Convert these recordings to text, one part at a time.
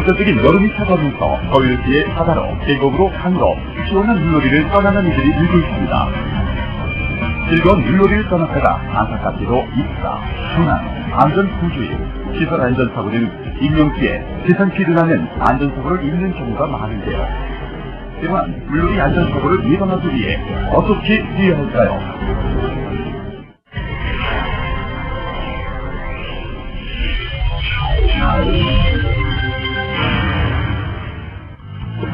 본격적인 여름이 찾아오면서 서울시의 바다로 계곡으로 강으로 시원한 물놀이를 떠나는 이들이 늘고 있습니다. 즐거운 물놀이를 떠났다가 안타깝게도 입사, 순환, 안전구조일, 시설 안전사고 등 인명피해, 재산피해 등하는 안전사고를 입는 경우가 많은데요. 또한 물놀이 안전사고를 예방하기 위해 어떻게 해야 할까요?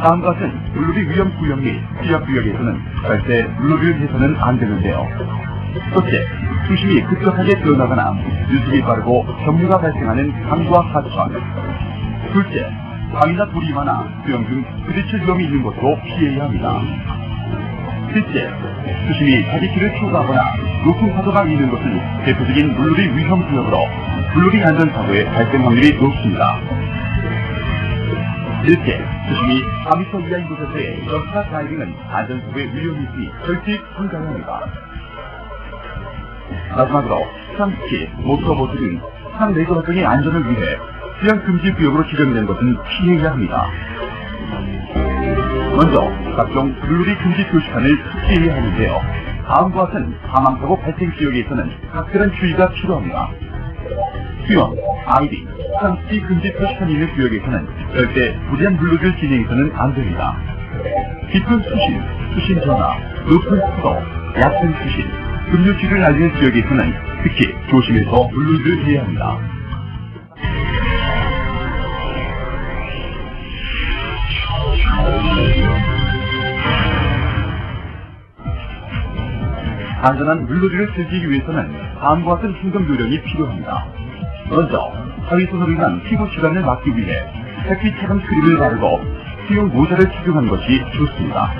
다음과 같은 물놀이 위험 구역 및 지역 구역에서는 절대 물놀이를 해서는 안 되는데요. 첫째, 수심이 급격하게 변하거나 유속이 빠르고 경류가 발생하는 강과 하천. 둘째, 밤이나 불이 많아 수영 등 부딪힐 위험이 있는 곳으로 피해야 합니다. 셋째, 수심이 자기키를 초과하거나 높은 파도가 있는 것은 대표적인 물놀이 위험 구역으로 물놀이 안전 사고의 발생 확률이 높습니다. 넷째, 수심이 4m 이하인 곳에서의 점차 다이빙은 안전사고의 위험이 있으니 절대 불가능합니다 마지막으로 수상스키, 모터보트 등 상내거 활동의 안전을 위해 수영 금지 구역으로 지정된 것은 피해야 합니다. 먼저 각종 물놀이 금지 표시판을 피해야 하는데요. 다음과 같은 사망사고 발생 지역에서는 각별한 주의가 필요합니다. 수영, 아이딩, 상스키 금지 표시판이 있는 구역에서는 절대 무리한 물놀이를 진행해서는 안 됩니다. 깊은 수심, 수심 전화, 높은 파도, 얕은 수심, 급류치를 알리는 지역에서는 특히 조심해서 물놀이를 해야 합니다. 안전한 물놀이를 즐기기 위해서는 다음과 같은 행동 요령이 필요합니다. 먼저 하위손으로 인한 피부 질환을 막기 위해 햇빛 차단 크림을 바르고 수용 모자를 착용하는 것이 좋습니다.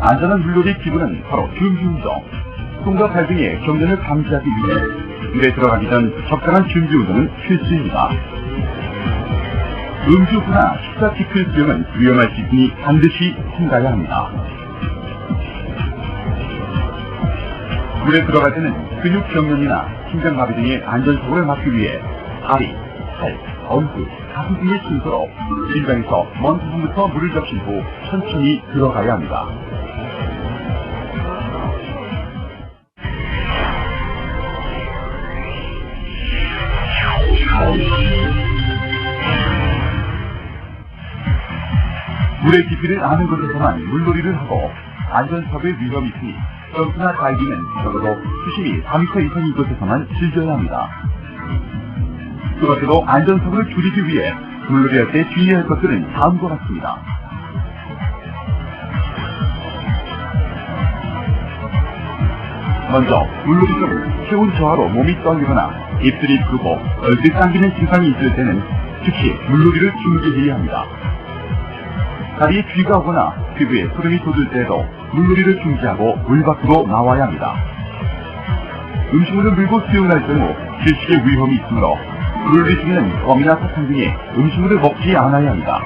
안전한 물놀이 기구는 바로 준비 운동. 손과 발 등의 경련을 방지하기 위해 물에 들어가기 전 적당한 준비 운동은 필수입니다. 음주구나 식사 깊은 수영은 위험할 수 있으니 반드시 삼가야 합니다. 물에 들어갈 때는 근육 경련이나 심장마비 등의 안전사고를 막기 위해 다리, 팔, 엉덩이, 가슴 등의 순서로 심장에서 먼 부분부터 물을 적신 후 천천히 들어가야 합니다. 물의 깊이를 아는 곳에서만 물놀이를 하고 안전사고의 위험이 있으니 점프나 다이빙은 적어도 수심이 4m 이상인 곳에서만 즐겨야 합니다. 그 밖에도 안전사고를 줄이기 위해 물놀이 할 때 주의해야 할 것들은 다음과 같습니다. 먼저 물놀이 중 체온 저하로 몸이 떨리거나 입술이 부르고 얼굴이 당기는 증상이 있을 때는 즉시 물놀이를 중지해야 합니다. 다리에 쥐가 오거나 피부에 소름이 돋을 때에도 물놀이를 중지하고 물 밖으로 나와야 합니다. 음식물을 물고 수영을 할 경우 질식의 위험이 있으므로 물놀이 중에는 껌이나 사탕 등의 음식물을 먹지 않아야 합니다.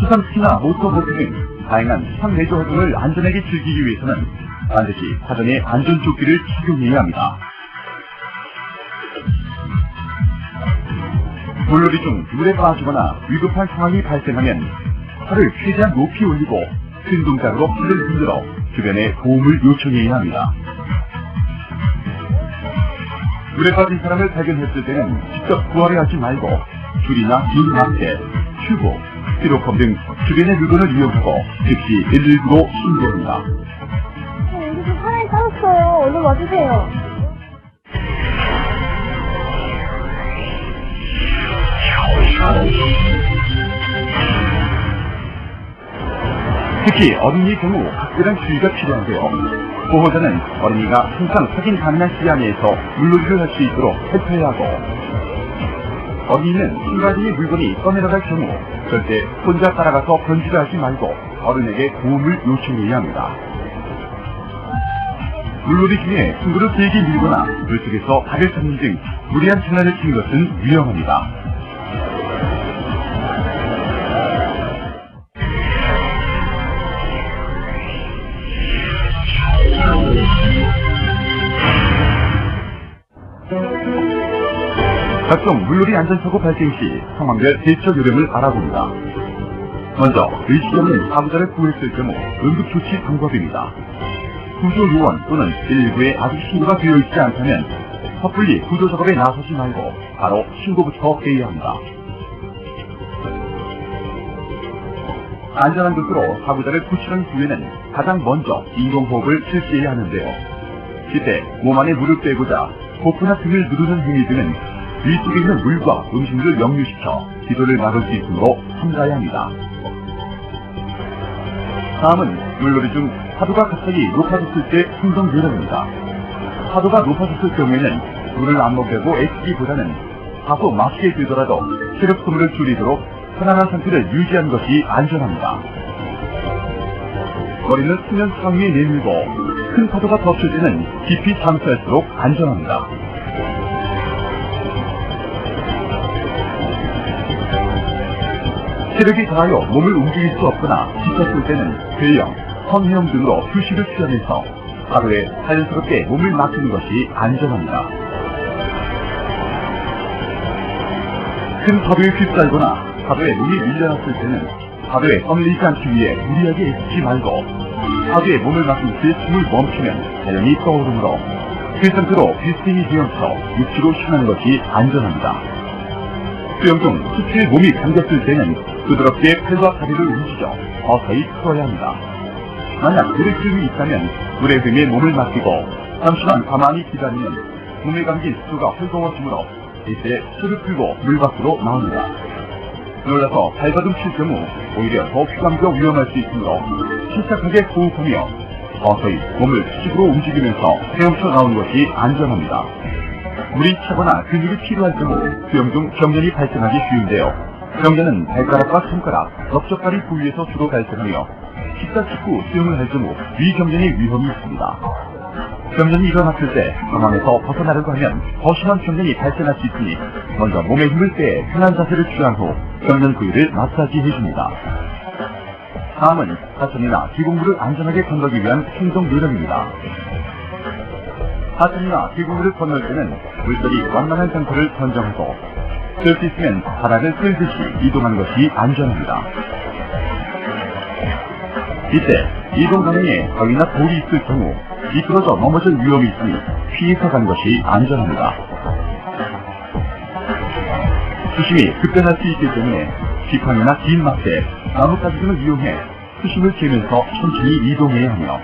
수상스키나 모터보트 등 다양한 상내조 활동을 안전하게 즐기기 위해서는 반드시 사전에 안전조끼를 착용해야 합니다. 물놀이 중 물에 빠지거나 위급한 상황이 발생하면 팔을 최대한 높이 올리고 큰 동작으로 팔을 흔들어 주변에 도움을 요청해야 합니다. 물에 빠진 사람을 발견했을 때는 직접 구하려 하지 말고 줄이나 긴 마테, 튜브, 스티로폼 등 주변의 물건을 이용하고 즉시 119로 신고합니다. 여기서 사람이 빠졌어요. 얼른 와주세요. 특히 어린이의 경우 각별한 주의가 필요한데요. 보호자는 어린이가 항상 확인 가능한 시간 내에서 물놀이를 할 수 있도록 살펴야 하고 어린이는 순간적인 물건이 떠내려갈 경우 절대 혼자 따라가서 번지를 하지 말고 어른에게 도움을 요청해야 합니다. 물놀이 중에 친구를 길게 밀거나 물속에서 발을 잡는 등 무리한 장난을 치는 것은 위험합니다. 각종 물놀이 안전사고 발생 시 상황별 대처 요령을 알아봅니다. 먼저 없는 사고자를 구했을 경우 응급조치 방법입니다. 구조요원 또는 119에 아직 신고가 되어 있지 않다면 섣불리 구조작업에 나서지 말고 바로 신고부터 해야 합니다. 안전한 곳으로 사고자를 구출한 후에는 가장 먼저 인공호흡을 실시해야 하는데요. 이때 몸 안에 물을 빼고자 코프나 등을 누르는 행위 등은 위 속에 있는 물과 음식물을 역류시켜 기도를 막을 수 있으므로 삼가야 합니다. 다음은 물놀이 중 파도가 갑자기 높아졌을 때 행동 요령입니다. 파도가 높아졌을 경우에는 물을 안 먹이고 애쓰기보다는 다소 막히게 들더라도 체력 소모를 줄이도록 편안한 상태를 유지하는 것이 안전합니다. 머리는 수면 상위에 내밀고 큰 파도가 덮칠 때는 깊이 잠수할수록 안전합니다. 체력이 다하여 몸을 움직일 수 없거나 지쳤을 때는 배영, 성형 등으로 휴식을 취하면서 하루에 자연스럽게 몸을 맡기는 것이 안전합니다. 큰 파도에 휩싸이거나 파도에 몸이 밀려났을 때는 파도에 떠밀리지 않기 위해 무리하게 애쓰지 말고 파도에 몸을 맡긴 듯 숨을 멈추면 자연히 떠오르므로 그 상태로 비스팅이 헤엄쳐 육지로 향하는 것이 안전합니다. 수영 중 수치에 몸이 잠겼을 때는 부드럽게 팔과 다리를 움직여 서서히 풀어야 합니다. 만약 흐름이 있다면 물의 힘에 몸을 맡기고 잠시만 가만히 기다리면 몸에 감긴 수가 헐거워지므로 이때 술을 풀고 물 밖으로 나옵니다. 놀라서 발버둥 칠 경우 오히려 더 휘감겨 위험할 수 있으므로 침착하게 호흡하며 서서히 몸을 수직으로 움직이면서 헤엄쳐 나오는 것이 안전합니다. 물이 차거나 근육이 필요할 경우 수영 중 경련이 발생하기 쉬운데요. 경련은 발가락과 손가락, 넓적다리 부위에서 주로 발생하며 식사 직후 수영을 할 경우 위경련의 위험이 있습니다. 경련이 일어났을 때 상황에서 벗어나려고 하면 더 심한 경련이 발생할 수 있으니 먼저 몸에 힘을 빼 편한 자세를 취한 후 경련 부위를 마사지 해줍니다. 다음은 하천이나 계곡물을 안전하게 건너기 위한 행동 요령입니다. 하천이나 계곡물을 건널 때는 물살이 완만한 상태를 선정하고 있으면 바닥을 끌듯이 이동하는 것이 안전합니다. 이때 이동 강에 바위나 돌이 있을 경우 미끄러져 넘어질 위험이 있으니 피해서 가는 것이 안전합니다. 수심이 급변할 수 있기 때문에 지팡이나 긴 막대, 나뭇가지 등을 이용해 수심을 재면서 천천히 이동해야 하며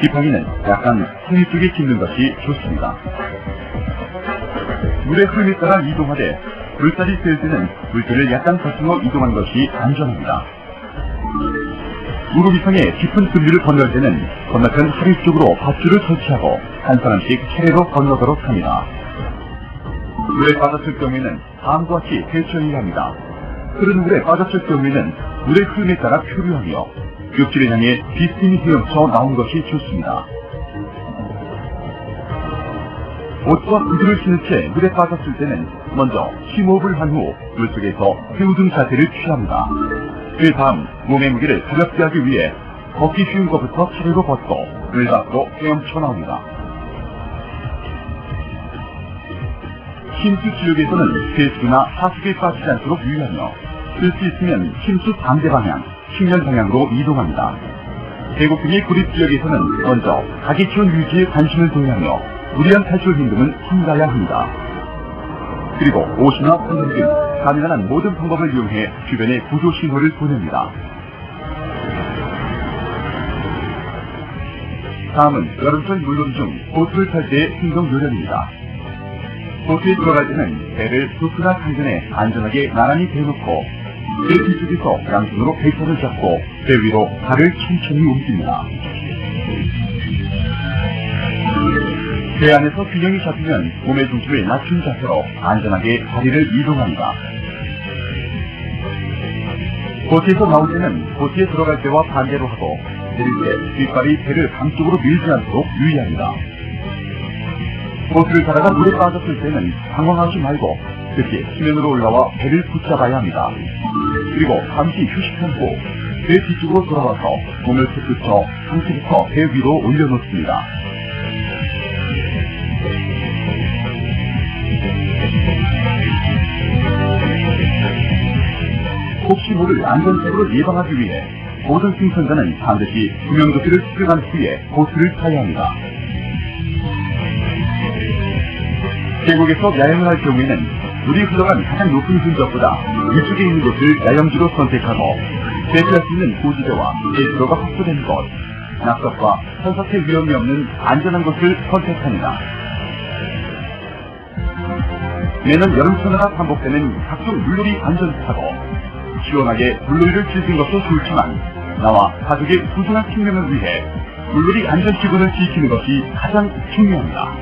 지팡이는 약간 상위 쪽에 짚는 것이 좋습니다. 물의 흐름에 따라 이동하되 물살이 셀 때는 물줄을 약간 거슬러 이동하는 것이 안전합니다. 이상의 깊은 급류를 건널 때는 건너편 하리 쪽으로 밧줄을 설치하고 한 사람씩 차례로 건너도록 합니다. 물에 빠졌을 경우에는 다음과 같이 대처해야 합니다. 흐르는 물에 빠졌을 경우에는 물의 흐름에 따라 표류하며 육지를 향해 비스듬히 헤엄쳐 나온 것이 좋습니다. 옷과 구두를 신은 채 물에 빠졌을 때는 먼저 심호흡을 한 후 물속에서 새우등 자세를 취합니다. 그 다음 몸의 무게를 가볍게 하기 위해 걷기 쉬운 것부터 차례로 걷고 물 밖으로 헤엄쳐 나옵니다. 심수 지역에서는 배수나 하수구에 빠지지 않도록 유의하며 쓸 수 있으면 심수 반대 방향, 측면 방향으로 이동합니다. 등의 고립 지역에서는 먼저 가기 키운 유지에 관심을 하며 무리한 탈출 행동은 삼가야 합니다. 그리고 옷이나 훈련 등 가능한 한 모든 방법을 이용해 주변에 구조 신호를 보냅니다. 다음은 여름철 물놀이 중 보트를 탈 때의 행동 요령입니다. 보트에 들어갈 때는 배를 보트나 상전에 안전하게 나란히 대놓고 배 뒤쪽에서 양손으로 배선을 잡고 배 위로 발을 천천히 옮깁니다. 배 안에서 균형이 잡히면 몸의 중심을 낮춘 자세로 안전하게 다리를 이동합니다. 보트에서 나올 때는 보트에 들어갈 때와 반대로 하고 내릴 때 뒷발이 배를 강쪽으로 밀지 않도록 유의합니다. 보트를 타다가 물에 빠졌을 때는 당황하지 말고 즉시 수면으로 올라와 배를 붙잡아야 합니다. 그리고 잠시 휴식한 후 배 뒤쪽으로 돌아와서 몸을 툭툭 쳐 상체부터 배 위로 올려놓습니다. 혹시 모를 안전적으로 예방하기 위해 보존팀 선자는 반드시 구명조끼를 수정한 후에 보트를 타야 합니다. 계곡에서 야영을 할 경우에는 물이 흘러간 가장 높은 흔적보다 위쪽에 있는 곳을 야영지로 선택하고 대피할 수 있는 고지대와 일조가 확보된 곳, 낙석과 선석의 위험이 없는 안전한 곳을 선택합니다. 매년 여름철마다 반복되는 각종 물놀이 안전사고, 시원하게 물놀이를 즐긴 것도 좋지만 나와 가족의 소중한 생명을 위해 물놀이 안전기본을 지키는 것이 가장 중요합니다.